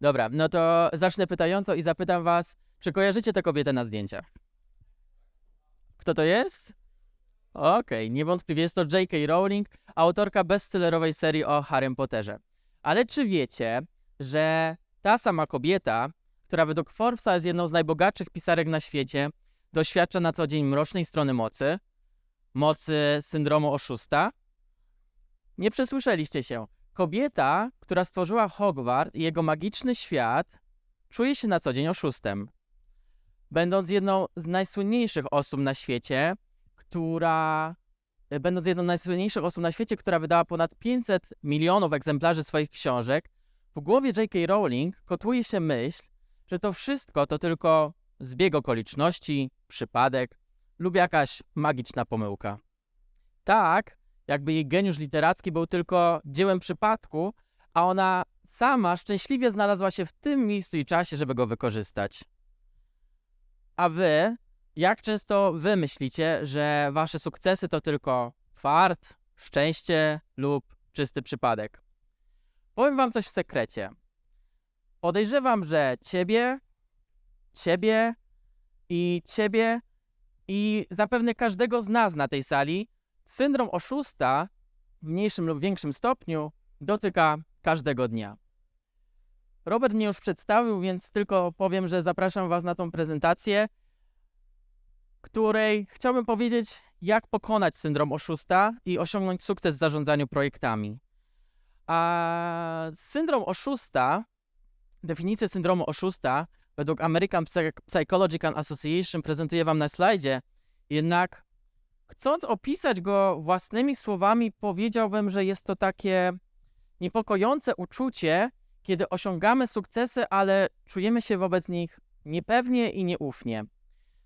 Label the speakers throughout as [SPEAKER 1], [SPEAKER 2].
[SPEAKER 1] Dobra, no to zacznę pytająco i zapytam was, czy kojarzycie tę kobietę na zdjęciach? Kto to jest? Okej, niewątpliwie jest to J.K. Rowling, autorka bestsellerowej serii o Harrym Potterze. Ale czy wiecie, że ta sama kobieta, która według Forbesa jest jedną z najbogatszych pisarek na świecie, doświadcza na co dzień mrocznej strony mocy, mocy syndromu oszusta? Nie przesłyszeliście się. Kobieta, która stworzyła Hogwart i jego magiczny świat, czuje się na co dzień oszustem. Będąc jedną z najsłynniejszych osób na świecie, która. e, Będąc jedną z najsłynniejszych osób na świecie, która wydała ponad 500 milionów egzemplarzy swoich książek, w głowie J.K. Rowling kotłuje się myśl, że to wszystko to tylko zbieg okoliczności, przypadek lub jakaś magiczna pomyłka. Tak, jakby jej geniusz literacki był tylko dziełem przypadku, a ona sama szczęśliwie znalazła się w tym miejscu i czasie, żeby go wykorzystać. A wy, jak często wy myślicie, że wasze sukcesy to tylko fart, szczęście lub czysty przypadek? Powiem wam coś w sekrecie. Podejrzewam, że ciebie, ciebie i ciebie i zapewne każdego z nas na tej sali syndrom oszusta w mniejszym lub większym stopniu dotyka każdego dnia. Robert mnie już przedstawił, więc tylko powiem, że zapraszam Was na tą prezentację, której chciałbym powiedzieć, jak pokonać syndrom oszusta i osiągnąć sukces w zarządzaniu projektami. A syndrom oszusta, definicję syndromu oszusta według American Psy- Psychological Association prezentuję Wam na slajdzie, jednak chcąc opisać go własnymi słowami, powiedziałbym, że jest to takie niepokojące uczucie, kiedy osiągamy sukcesy, ale czujemy się wobec nich niepewnie i nieufnie,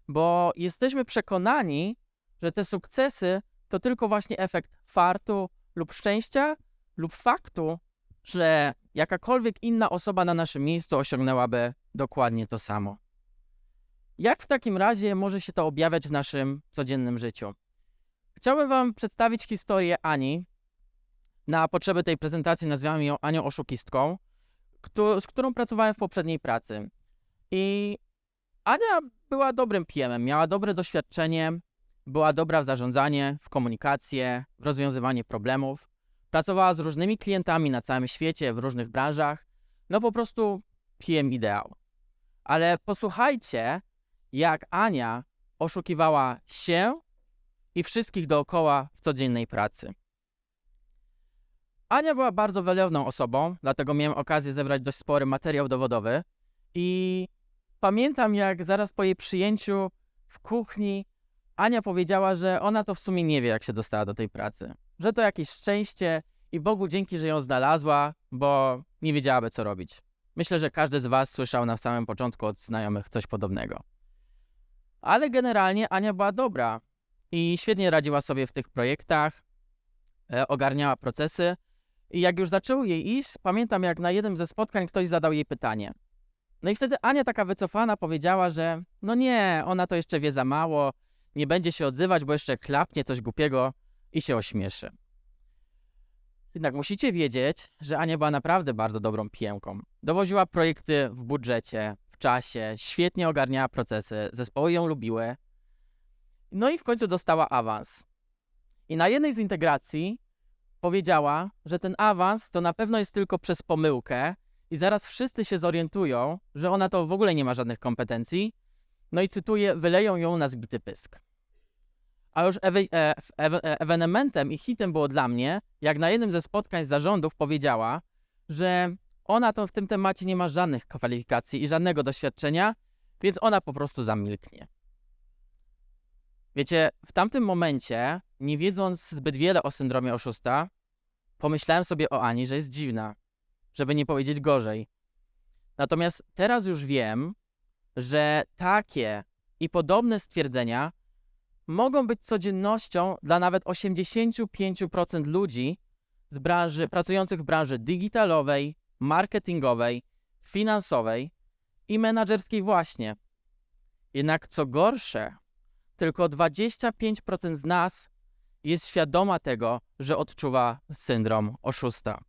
[SPEAKER 1] bo jesteśmy przekonani, że te sukcesy to tylko właśnie efekt fartu lub szczęścia, lub faktu, że jakakolwiek inna osoba na naszym miejscu osiągnęłaby dokładnie to samo. Jak w takim razie może się to objawiać w naszym codziennym życiu? Chciałbym Wam przedstawić historię Ani. Na potrzeby tej prezentacji nazywam ją Anią Oszukistką, z którą pracowałem w poprzedniej pracy. I Ania była dobrym PM-em, miała dobre doświadczenie, była dobra w zarządzanie, w komunikację, w rozwiązywanie problemów. Pracowała z różnymi klientami na całym świecie, w różnych branżach. No po prostu PM ideał. Ale posłuchajcie, jak Ania oszukiwała się i wszystkich dookoła w codziennej pracy. Ania była bardzo wylewną osobą, dlatego miałem okazję zebrać dość spory materiał dowodowy i pamiętam jak zaraz po jej przyjęciu w kuchni Ania powiedziała, że ona to w sumie nie wie jak się dostała do tej pracy, że to jakieś szczęście i Bogu dzięki, że ją znalazła, bo nie wiedziałaby co robić. Myślę, że każdy z was słyszał na samym początku od znajomych coś podobnego. Ale generalnie Ania była dobra i świetnie radziła sobie w tych projektach, e, ogarniała procesy. I jak już zaczęło jej iść, pamiętam jak na jednym ze spotkań ktoś zadał jej pytanie. No i wtedy Ania taka wycofana powiedziała, że no nie, ona to jeszcze wie za mało, nie będzie się odzywać, bo jeszcze klapnie coś głupiego i się ośmieszy. Jednak musicie wiedzieć, że Ania była naprawdę bardzo dobrą pijemką. Dowoziła projekty w budżecie, w czasie, świetnie ogarniała procesy, zespoły ją lubiły. No i w końcu dostała awans. I na jednej z integracji powiedziała, że ten awans to na pewno jest tylko przez pomyłkę i zaraz wszyscy się zorientują, że ona to w ogóle nie ma żadnych kompetencji. No i cytuję, wyleją ją na zbity pysk. A już ewe- e, e, ewenementem i hitem było dla mnie, jak na jednym ze spotkań zarządów powiedziała, że ona to w tym temacie nie ma żadnych kwalifikacji i żadnego doświadczenia, więc ona po prostu zamilknie. Wiecie, w tamtym momencie, nie wiedząc zbyt wiele o syndromie oszusta, pomyślałem sobie o Ani, że jest dziwna, żeby nie powiedzieć gorzej. Natomiast teraz już wiem, że takie i podobne stwierdzenia mogą być codziennością dla nawet 85% ludzi z branży, pracujących w branży digitalowej, marketingowej, finansowej i menedżerskiej właśnie. Jednak co gorsze, tylko 25% z nas jest świadoma tego, że odczuwa syndrom oszusta.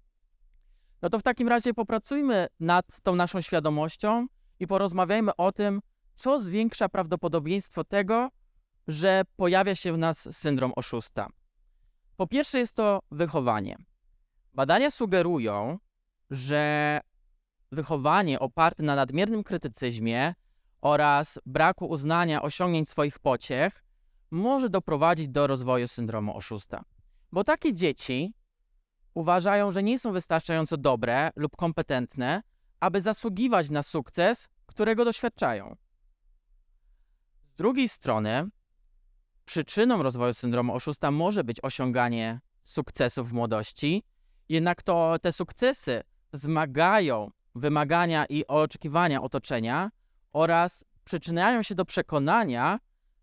[SPEAKER 1] No to w takim razie popracujmy nad tą naszą świadomością i porozmawiajmy o tym, co zwiększa prawdopodobieństwo tego, że pojawia się w nas syndrom oszusta. Po pierwsze jest to wychowanie. Badania sugerują, że wychowanie oparte na nadmiernym krytycyzmie oraz braku uznania osiągnięć swoich pociech może doprowadzić do rozwoju syndromu oszusta. Bo takie dzieci uważają, że nie są wystarczająco dobre lub kompetentne, aby zasługiwać na sukces, którego doświadczają. Z drugiej strony, przyczyną rozwoju syndromu oszusta może być osiąganie sukcesów w młodości, jednak to te sukcesy wzmagają wymagania i oczekiwania otoczenia oraz przyczyniają się do przekonania,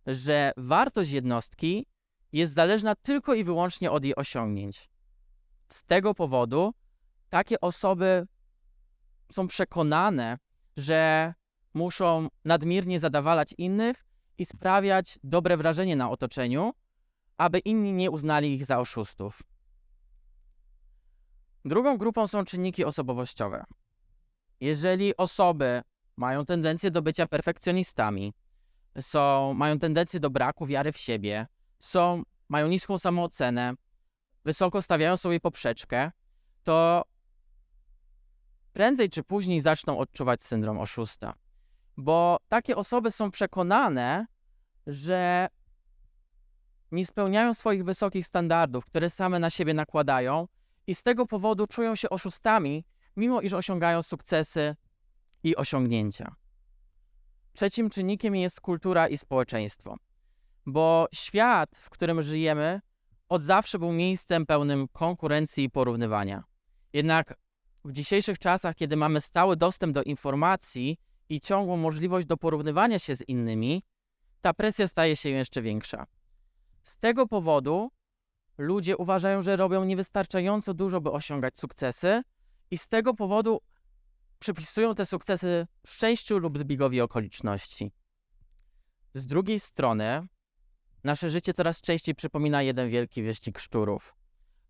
[SPEAKER 1] że wartość jednostki jest zależna tylko i wyłącznie od jej osiągnięć. Z tego powodu takie osoby są przekonane, że muszą nadmiernie zadawalać innych i sprawiać dobre wrażenie na otoczeniu, aby inni nie uznali ich za oszustów. Drugą grupą są czynniki osobowościowe. Jeżeli osoby mają tendencję do bycia perfekcjonistami, są, mają tendencję do braku wiary w siebie, są, mają niską samoocenę, wysoko stawiają sobie poprzeczkę, to prędzej czy później zaczną odczuwać syndrom oszusta. Bo takie osoby są przekonane, że nie spełniają swoich wysokich standardów, które same na siebie nakładają, i z tego powodu czują się oszustami, mimo iż osiągają sukcesy i osiągnięcia. Trzecim czynnikiem jest kultura i społeczeństwo, bo świat, w którym żyjemy, od zawsze był miejscem pełnym konkurencji i porównywania. Jednak w dzisiejszych czasach, kiedy mamy stały dostęp do informacji i ciągłą możliwość do porównywania się z innymi, ta presja staje się jeszcze większa. Z tego powodu ludzie uważają, że robią niewystarczająco dużo, by osiągać sukcesy, i z tego powodu przypisują te sukcesy szczęściu lub zbiegowi okoliczności. Z drugiej strony, nasze życie coraz częściej przypomina jeden wielki wyścig szczurów.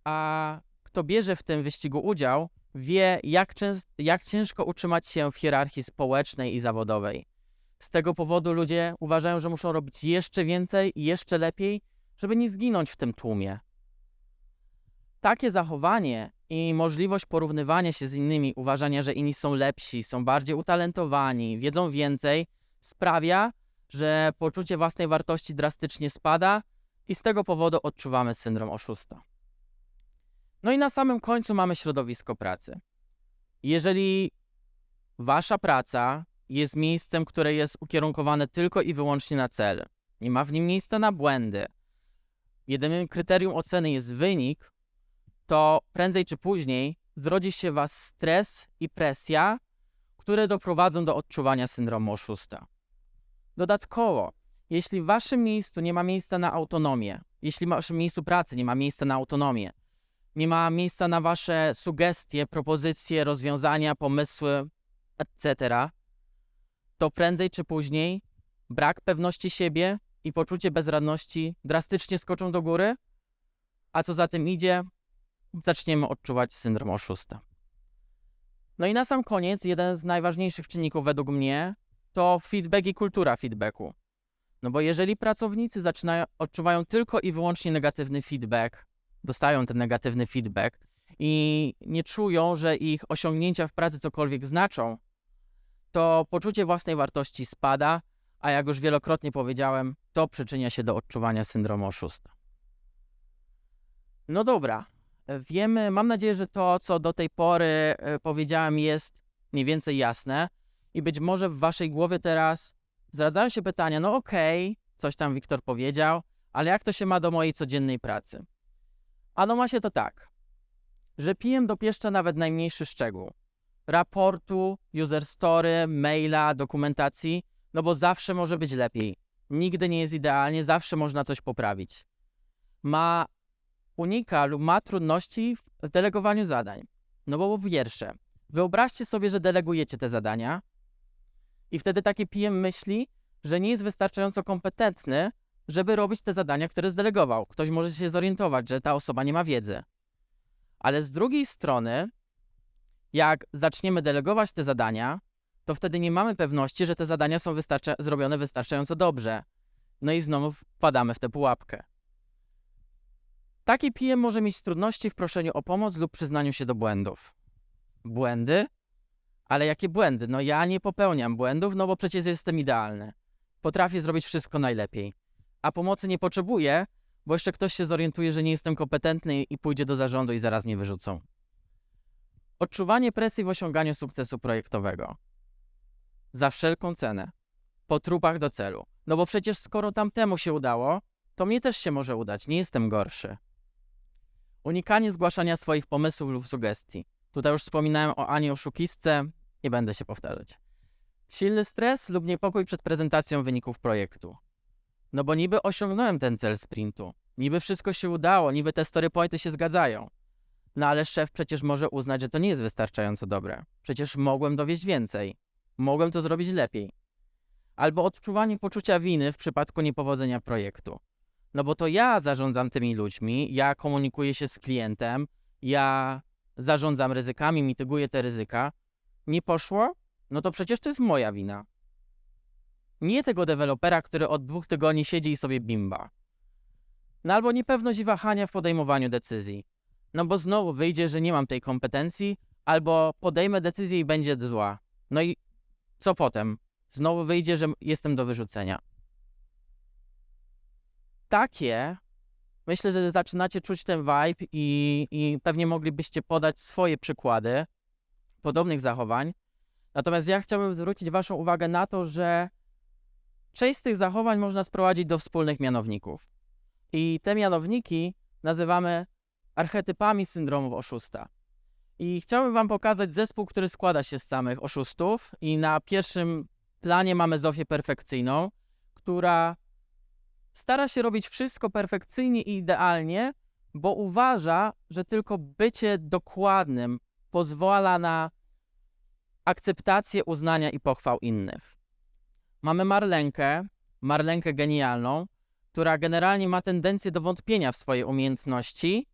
[SPEAKER 1] A kto bierze w tym wyścigu udział, wie, jak, częst- jak ciężko utrzymać się w hierarchii społecznej i zawodowej. Z tego powodu ludzie uważają, że muszą robić jeszcze więcej i jeszcze lepiej, żeby nie zginąć w tym tłumie. Takie zachowanie i możliwość porównywania się z innymi, uważania, że inni są lepsi, są bardziej utalentowani, wiedzą więcej, sprawia, że poczucie własnej wartości drastycznie spada i z tego powodu odczuwamy syndrom oszusta. No i na samym końcu mamy środowisko pracy. Jeżeli wasza praca jest miejscem, które jest ukierunkowane tylko i wyłącznie na cel, nie ma w nim miejsca na błędy, jedynym kryterium oceny jest wynik, to prędzej czy później zrodzi się was stres i presja, które doprowadzą do odczuwania syndromu oszusta. Dodatkowo, jeśli w waszym miejscu nie ma miejsca na autonomię, jeśli w waszym miejscu pracy nie ma miejsca na autonomię, nie ma miejsca na wasze sugestie, propozycje, rozwiązania, pomysły, etc., to prędzej czy później brak pewności siebie i poczucie bezradności drastycznie skoczą do góry, a co za tym idzie, zaczniemy odczuwać syndrom oszusta. No i na sam koniec, jeden z najważniejszych czynników według mnie to feedback i kultura feedbacku. No bo jeżeli pracownicy zaczynają, odczuwają tylko i wyłącznie negatywny feedback, dostają ten negatywny feedback i nie czują, że ich osiągnięcia w pracy cokolwiek znaczą, to poczucie własnej wartości spada, a jak już wielokrotnie powiedziałem, to przyczynia się do odczuwania syndromu oszusta. No dobra, wiemy, mam nadzieję, że to, co do tej pory e, powiedziałem, jest mniej więcej jasne i być może w waszej głowie teraz zdradzają się pytania, no okej, okay, coś tam Wiktor powiedział, ale jak to się ma do mojej codziennej pracy? Ano ma się to tak, że PM dopieszcza nawet najmniejszy szczegół. Raportu, user story, maila, dokumentacji, no bo zawsze może być lepiej. Nigdy nie jest idealnie, zawsze można coś poprawić. Ma unika lub ma trudności w delegowaniu zadań. No bo po pierwsze, wyobraźcie sobie, że delegujecie te zadania i wtedy taki PM myśli, że nie jest wystarczająco kompetentny, żeby robić te zadania, które zdelegował. Ktoś może się zorientować, że ta osoba nie ma wiedzy. Ale z drugiej strony, jak zaczniemy delegować te zadania, to wtedy nie mamy pewności, że te zadania są wystarcza- zrobione wystarczająco dobrze. No i znowu wpadamy w tę pułapkę. Taki PM może mieć trudności w proszeniu o pomoc lub przyznaniu się do błędów. Błędy? Ale jakie błędy? No ja nie popełniam błędów, no bo przecież jestem idealny. Potrafię zrobić wszystko najlepiej. A pomocy nie potrzebuję, bo jeszcze ktoś się zorientuje, że nie jestem kompetentny i pójdzie do zarządu i zaraz mnie wyrzucą. Odczuwanie presji w osiąganiu sukcesu projektowego. Za wszelką cenę. Po trupach do celu. No bo przecież skoro tamtemu się udało, to mnie też się może udać, nie jestem gorszy. Unikanie zgłaszania swoich pomysłów lub sugestii. Tutaj już wspominałem o Ani oszukistce, nie będę się powtarzać. Silny stres lub niepokój przed prezentacją wyników projektu. No bo niby osiągnąłem ten cel sprintu, niby wszystko się udało, niby te story pointy się zgadzają. No ale szef przecież może uznać, że to nie jest wystarczająco dobre. Przecież mogłem dowieść więcej. Mogłem to zrobić lepiej. Albo odczuwanie poczucia winy w przypadku niepowodzenia projektu. No bo to ja zarządzam tymi ludźmi, ja komunikuję się z klientem, ja zarządzam ryzykami, mityguję te ryzyka. Nie poszło? No to przecież to jest moja wina. Nie tego dewelopera, który od dwóch tygodni siedzi i sobie bimba. No albo niepewność i wahania w podejmowaniu decyzji. No bo znowu wyjdzie, że nie mam tej kompetencji, albo podejmę decyzję i będzie zła. No i co potem? Znowu wyjdzie, że jestem do wyrzucenia. Takie, myślę, że zaczynacie czuć ten vibe i, i pewnie moglibyście podać swoje przykłady podobnych zachowań. Natomiast ja chciałbym zwrócić Waszą uwagę na to, że część z tych zachowań można sprowadzić do wspólnych mianowników. I te mianowniki nazywamy archetypami syndromów oszusta. I chciałbym Wam pokazać zespół, który składa się z samych oszustów. I na pierwszym planie mamy Zofię perfekcyjną, która stara się robić wszystko perfekcyjnie i idealnie, bo uważa, że tylko bycie dokładnym pozwala na akceptację, uznania i pochwał innych. Mamy Marlenkę, Marlenkę genialną, która generalnie ma tendencję do wątpienia w swoje umiejętności,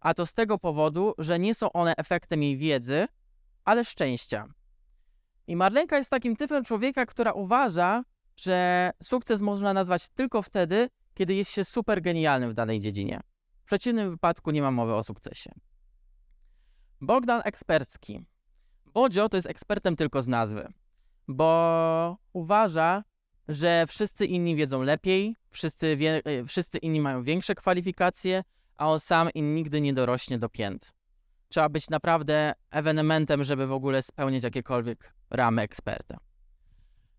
[SPEAKER 1] a to z tego powodu, że nie są one efektem jej wiedzy, ale szczęścia. I Marlenka jest takim typem człowieka, która uważa, że sukces można nazwać tylko wtedy, kiedy jest się super genialnym w danej dziedzinie. W przeciwnym wypadku nie ma mowy o sukcesie. Bogdan Ekspercki. Bodzio to jest ekspertem tylko z nazwy, bo uważa, że wszyscy inni wiedzą lepiej, wszyscy, wie, e, wszyscy inni mają większe kwalifikacje, a on sam i nigdy nie dorośnie do pięt. Trzeba być naprawdę ewenementem, żeby w ogóle spełnić jakiekolwiek ramy eksperta.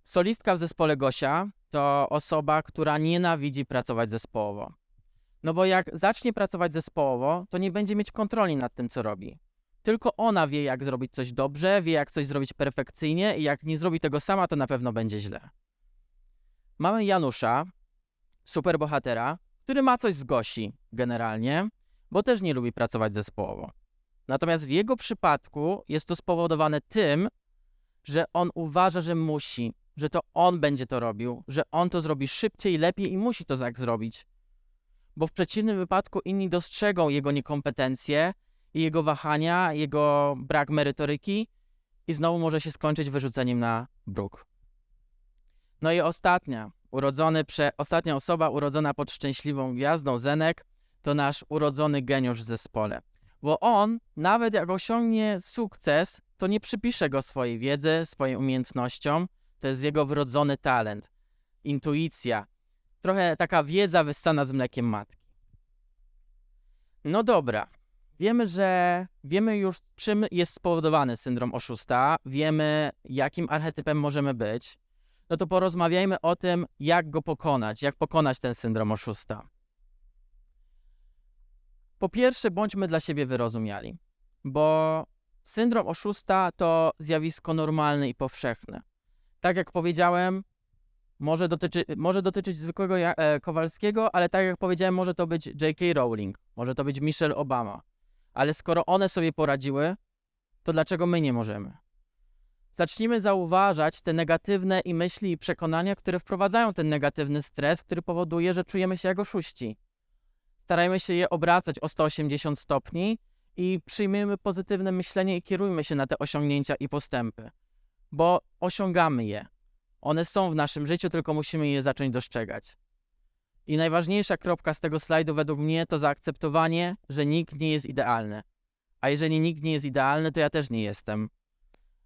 [SPEAKER 1] Solistka w zespole Gosia to osoba, która nienawidzi pracować zespołowo. No bo jak zacznie pracować zespołowo, to nie będzie mieć kontroli nad tym, co robi. Tylko ona wie, jak zrobić coś dobrze, wie, jak coś zrobić perfekcyjnie i jak nie zrobi tego sama, to na pewno będzie źle. Mamy Janusza, superbohatera, który ma coś z Gosi generalnie, bo też nie lubi pracować zespołowo. Natomiast w jego przypadku jest to spowodowane tym, że on uważa, że musi, że to on będzie to robił, że on to zrobi szybciej, lepiej i musi to tak zrobić. Bo w przeciwnym wypadku inni dostrzegą jego niekompetencje jego wahania, jego brak merytoryki i znowu może się skończyć wyrzuceniem na bruk. No i ostatnia, urodzony prze, ostatnia osoba urodzona pod szczęśliwą gwiazdą Zenek to nasz urodzony geniusz w zespole. Bo on, nawet jak osiągnie sukces, to nie przypisze go swojej wiedzy, swoim umiejętnościom. To jest jego wrodzony talent, intuicja, trochę taka wiedza wyssana z mlekiem matki. No dobra, wiemy, że wiemy już, czym jest spowodowany syndrom oszusta, wiemy, jakim archetypem możemy być. No to porozmawiajmy o tym, jak go pokonać, jak pokonać ten syndrom oszusta. Po pierwsze, bądźmy dla siebie wyrozumiali, bo syndrom oszusta to zjawisko normalne i powszechne. Tak jak powiedziałem, może, dotyczy, może dotyczyć zwykłego e, Kowalskiego, ale tak jak powiedziałem, może to być J.K. Rowling, może to być Michelle Obama. Ale skoro one sobie poradziły, to dlaczego my nie możemy? Zacznijmy zauważać te negatywne i myśli i przekonania, które wprowadzają ten negatywny stres, który powoduje, że czujemy się jak oszuści. Starajmy się je obracać o 180 stopni i przyjmijmy pozytywne myślenie i kierujmy się na te osiągnięcia i postępy, bo osiągamy je. One są w naszym życiu, tylko musimy je zacząć dostrzegać. I najważniejsza kropka z tego slajdu według mnie to zaakceptowanie, że nikt nie jest idealny. A jeżeli nikt nie jest idealny, to ja też nie jestem.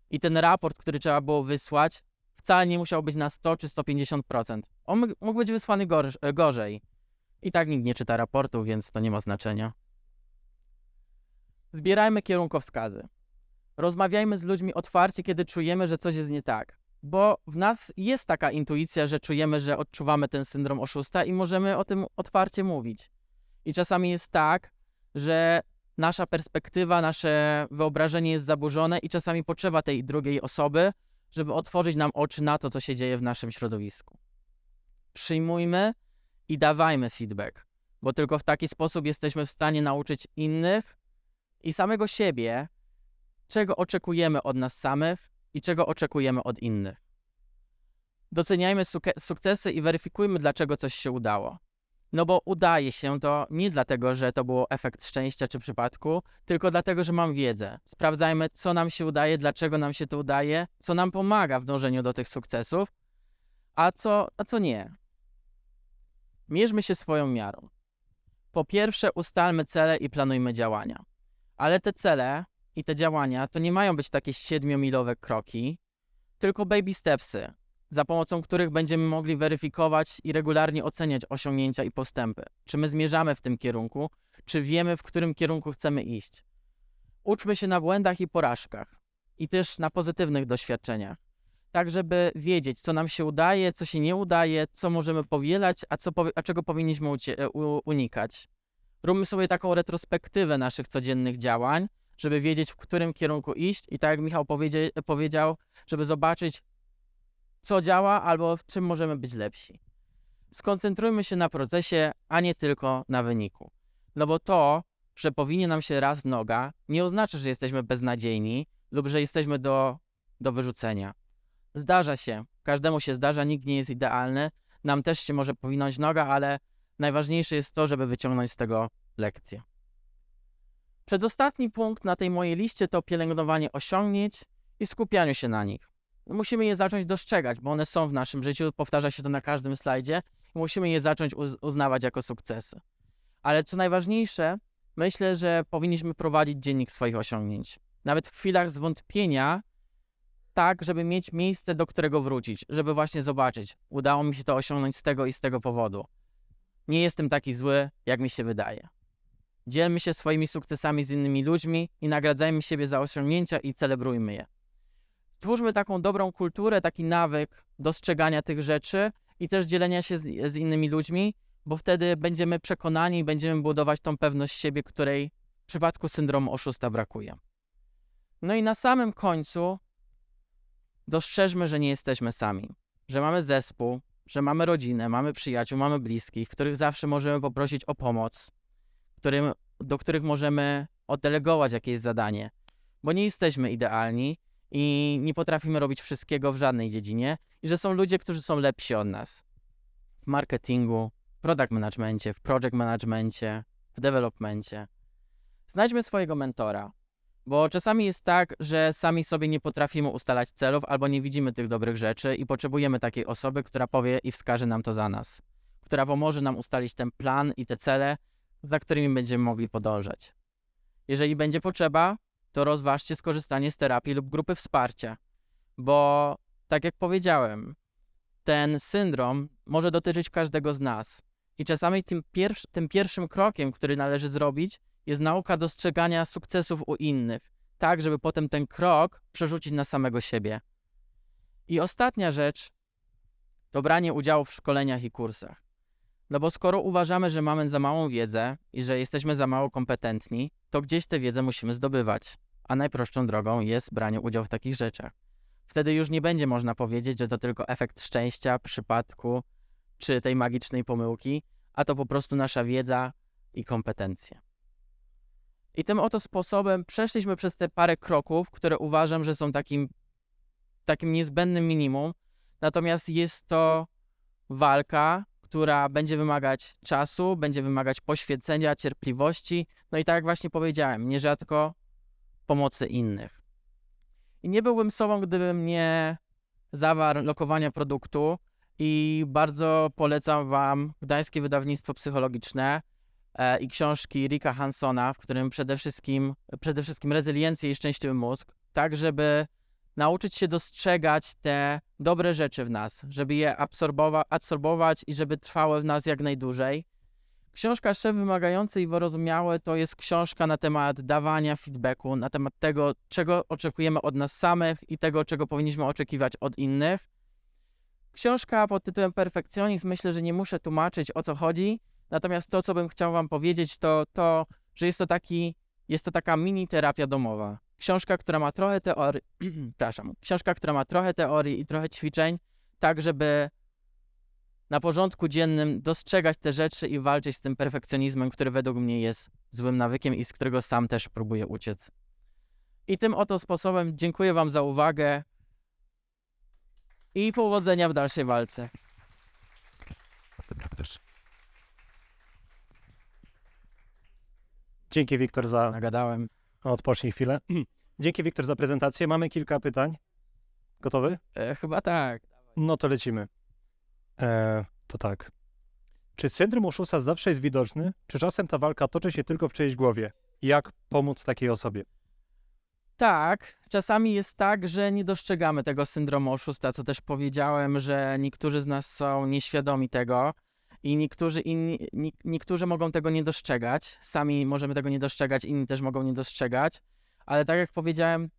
[SPEAKER 1] I ten raport, który trzeba było wysłać, wcale nie musiał być na 100 czy 150%. On mógł- być wysłany e, gorzej. I tak nikt nie czyta raportu, więc to nie ma znaczenia. Zbierajmy kierunkowskazy. Rozmawiajmy z ludźmi otwarcie, kiedy czujemy, że coś jest nie tak. Bo w nas jest taka intuicja, że czujemy, że odczuwamy ten syndrom oszusta i możemy o tym otwarcie mówić. I czasami jest tak, że nasza perspektywa, nasze wyobrażenie jest zaburzone i czasami potrzeba tej drugiej osoby, żeby otworzyć nam oczy na to, co się dzieje w naszym środowisku. Przyjmujmy i dawajmy feedback, bo tylko w taki sposób jesteśmy w stanie nauczyć innych i samego siebie, czego oczekujemy od nas samych i czego oczekujemy od innych. Doceniajmy sukcesy i weryfikujmy, dlaczego coś się udało. No bo udaje się to nie dlatego, że to było efekt szczęścia czy przypadku, tylko dlatego, że mam wiedzę. Sprawdzajmy, co nam się udaje, dlaczego nam się to udaje, co nam pomaga w dążeniu do tych sukcesów, a co, a co nie. Mierzmy się swoją miarą. Po pierwsze, ustalmy cele i planujmy działania. Ale te cele i te działania to nie mają być takie siedmiomilowe kroki, tylko baby stepsy, za pomocą których będziemy mogli weryfikować i regularnie oceniać osiągnięcia i postępy. Czy my zmierzamy w tym kierunku, czy wiemy, w którym kierunku chcemy iść. Uczmy się na błędach i porażkach i też na pozytywnych doświadczeniach, tak żeby wiedzieć, co nam się udaje, co się nie udaje, co możemy powielać, a, co, a czego powinniśmy unikać. Róbmy sobie taką retrospektywę naszych codziennych działań, żeby wiedzieć, w którym kierunku iść i tak jak Michał powiedzie- powiedział, żeby zobaczyć, co działa albo w czym możemy być lepsi. Skoncentrujmy się na procesie, a nie tylko na wyniku. No bo to, że powinie nam się raz noga, nie oznacza, że jesteśmy beznadziejni lub że jesteśmy do, do wyrzucenia. Zdarza się, każdemu się zdarza, nikt nie jest idealny, nam też się może powinąć noga, ale najważniejsze jest to, żeby wyciągnąć z tego lekcję. Przedostatni punkt na tej mojej liście to pielęgnowanie osiągnięć i skupianiu się na nich. Musimy je zacząć dostrzegać, bo one są w naszym życiu, powtarza się to na każdym slajdzie i musimy je zacząć uz- uznawać jako sukcesy. Ale co najważniejsze, myślę, że powinniśmy prowadzić dziennik swoich osiągnięć. Nawet w chwilach zwątpienia, tak, żeby mieć miejsce, do którego wrócić, żeby właśnie zobaczyć, udało mi się to osiągnąć z tego i z tego powodu. Nie jestem taki zły, jak mi się wydaje. Dzielmy się swoimi sukcesami z innymi ludźmi i nagradzajmy siebie za osiągnięcia i celebrujmy je. Stwórzmy taką dobrą kulturę, taki nawyk dostrzegania tych rzeczy i też dzielenia się z, z innymi ludźmi, bo wtedy będziemy przekonani i będziemy budować tą pewność siebie, której w przypadku syndromu oszusta brakuje. No i na samym końcu dostrzeżmy, że nie jesteśmy sami, że mamy zespół, że mamy rodzinę, mamy przyjaciół, mamy bliskich, których zawsze możemy poprosić o pomoc, którym, do których możemy oddelegować jakieś zadanie, bo nie jesteśmy idealni i nie potrafimy robić wszystkiego w żadnej dziedzinie i że są ludzie, którzy są lepsi od nas w marketingu, w product managemencie, w project managemencie, w developmencie. Znajdźmy swojego mentora, bo czasami jest tak, że sami sobie nie potrafimy ustalać celów albo nie widzimy tych dobrych rzeczy i potrzebujemy takiej osoby, która powie i wskaże nam to za nas, która pomoże nam ustalić ten plan i te cele, za którymi będziemy mogli podążać. Jeżeli będzie potrzeba, to rozważcie skorzystanie z terapii lub grupy wsparcia, bo tak jak powiedziałem, ten syndrom może dotyczyć każdego z nas. I czasami tym, tym pierwszym krokiem, który należy zrobić, jest nauka dostrzegania sukcesów u innych, tak żeby potem ten krok przerzucić na samego siebie. I ostatnia rzecz to branie udziału w szkoleniach i kursach. No bo skoro uważamy, że mamy za małą wiedzę i że jesteśmy za mało kompetentni, to gdzieś tę wiedzę musimy zdobywać. A najprostszą drogą jest branie udziału w takich rzeczach. Wtedy już nie będzie można powiedzieć, że to tylko efekt szczęścia, przypadku czy tej magicznej pomyłki, a to po prostu nasza wiedza i kompetencje. I tym oto sposobem przeszliśmy przez te parę kroków, które uważam, że są takim, takim niezbędnym minimum. Natomiast jest to walka, która będzie wymagać czasu, będzie wymagać poświęcenia, cierpliwości, no i tak jak właśnie powiedziałem, nierzadko pomocy innych. I nie byłbym sobą, gdybym nie zawarł lokowania produktu. I bardzo polecam Wam Gdańskie Wydawnictwo Psychologiczne e, i książki Ricka Hansona, w którym przede wszystkim, przede wszystkim rezyliencję i szczęśliwy mózg, tak żeby nauczyć się dostrzegać te dobre rzeczy w nas, żeby je absorbowa- absorbować i żeby trwały w nas jak najdłużej. Książka Szef Wymagający i Wyrozumiały to jest książka na temat dawania feedbacku, na temat tego, czego oczekujemy od nas samych i tego, czego powinniśmy oczekiwać od innych. Książka pod tytułem Perfekcjonizm myślę, że nie muszę tłumaczyć o co chodzi, natomiast to, co bym chciał Wam powiedzieć, to to, że jest to taki, jest to taka mini terapia domowa. Książka, która ma trochę teorii, przepraszam, książka, która ma trochę teorii i trochę ćwiczeń, tak żeby na porządku dziennym dostrzegać te rzeczy i walczyć z tym perfekcjonizmem, który według mnie jest złym nawykiem i z którego sam też próbuję uciec. I tym oto sposobem dziękuję Wam za uwagę i powodzenia w dalszej walce.
[SPEAKER 2] Dzięki Wiktor za.
[SPEAKER 1] Nagadałem.
[SPEAKER 2] Odpocznij chwilę. Dzięki Wiktor za prezentację. Mamy kilka pytań. Gotowy?
[SPEAKER 1] E, chyba tak.
[SPEAKER 2] No to lecimy. E, to tak. Czy syndrom oszusta zawsze jest widoczny, czy czasem ta walka toczy się tylko w czyjejś głowie? Jak pomóc takiej osobie?
[SPEAKER 1] Tak, czasami jest tak, że nie dostrzegamy tego syndromu oszusta, co też powiedziałem, że niektórzy z nas są nieświadomi tego i niektórzy, inni, nie, niektórzy mogą tego nie dostrzegać. Sami możemy tego nie dostrzegać, inni też mogą nie dostrzegać, ale tak jak powiedziałem,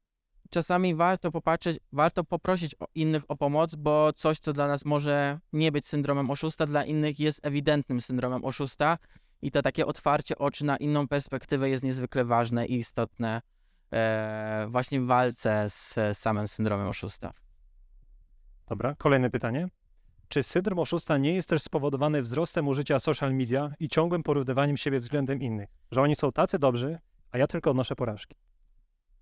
[SPEAKER 1] czasami warto popatrzeć, warto poprosić innych o pomoc, bo coś, co dla nas może nie być syndromem oszusta, dla innych jest ewidentnym syndromem oszusta i to takie otwarcie oczu na inną perspektywę jest niezwykle ważne i istotne e, właśnie w walce z samym syndromem oszusta.
[SPEAKER 2] Dobra, kolejne pytanie. Czy syndrom oszusta nie jest też spowodowany wzrostem użycia social media i ciągłym porównywaniem siebie względem innych? Że oni są tacy dobrzy, a ja tylko odnoszę porażki.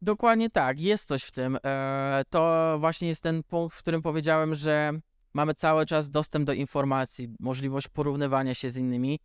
[SPEAKER 1] Dokładnie tak, jest coś w tym. E, to właśnie jest ten punkt, w którym powiedziałem, że mamy cały czas dostęp do informacji, możliwość porównywania się z innymi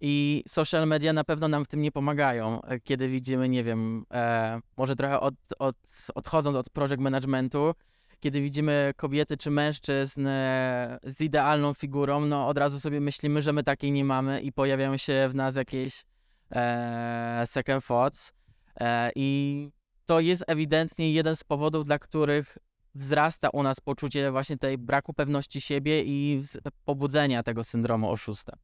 [SPEAKER 1] i social media na pewno nam w tym nie pomagają, e, kiedy widzimy, nie wiem, e, może trochę od, od, odchodząc od project managementu, kiedy widzimy kobiety czy mężczyzn e, z idealną figurą, no od razu sobie myślimy, że my takiej nie mamy i pojawiają się w nas jakieś e, second thoughts e, i to jest ewidentnie jeden z powodów, dla których wzrasta u nas poczucie właśnie tej braku pewności siebie i pobudzenia tego syndromu oszusta.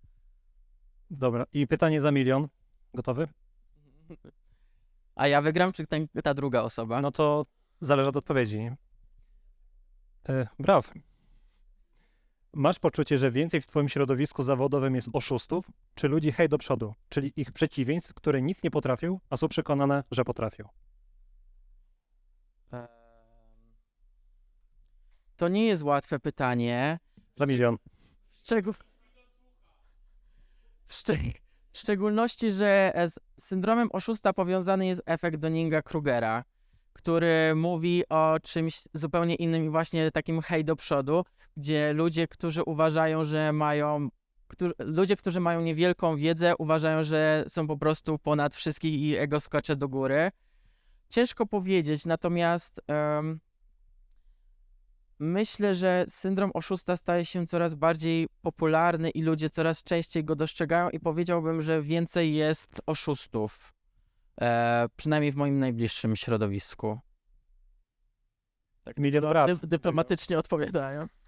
[SPEAKER 2] Dobra, i pytanie za milion. Gotowy?
[SPEAKER 1] A ja wygram, czy ten, ta druga osoba?
[SPEAKER 2] No to zależy od odpowiedzi. Nie? E, braw. Masz poczucie, że więcej w twoim środowisku zawodowym jest oszustów, czy ludzi hej do przodu, czyli ich przeciwieństw, które nic nie potrafią, a są przekonane, że potrafią?
[SPEAKER 1] To nie jest łatwe pytanie.
[SPEAKER 2] Za milion.
[SPEAKER 1] Szczegół... W, szczeg... w szczególności, że z syndromem oszusta powiązany jest efekt Dunninga-Krugera, który mówi o czymś zupełnie innym właśnie takim hej do przodu, gdzie ludzie, którzy uważają, że mają którzy, ludzie, którzy mają niewielką wiedzę, uważają, że są po prostu ponad wszystkich i ego skacze do góry. Ciężko powiedzieć, natomiast em, myślę, że syndrom oszusta staje się coraz bardziej popularny i ludzie coraz częściej go dostrzegają i powiedziałbym, że więcej jest oszustów. E, przynajmniej w moim najbliższym środowisku.
[SPEAKER 2] Milion braw.
[SPEAKER 1] Dy, dyplomatycznie odpowiadając.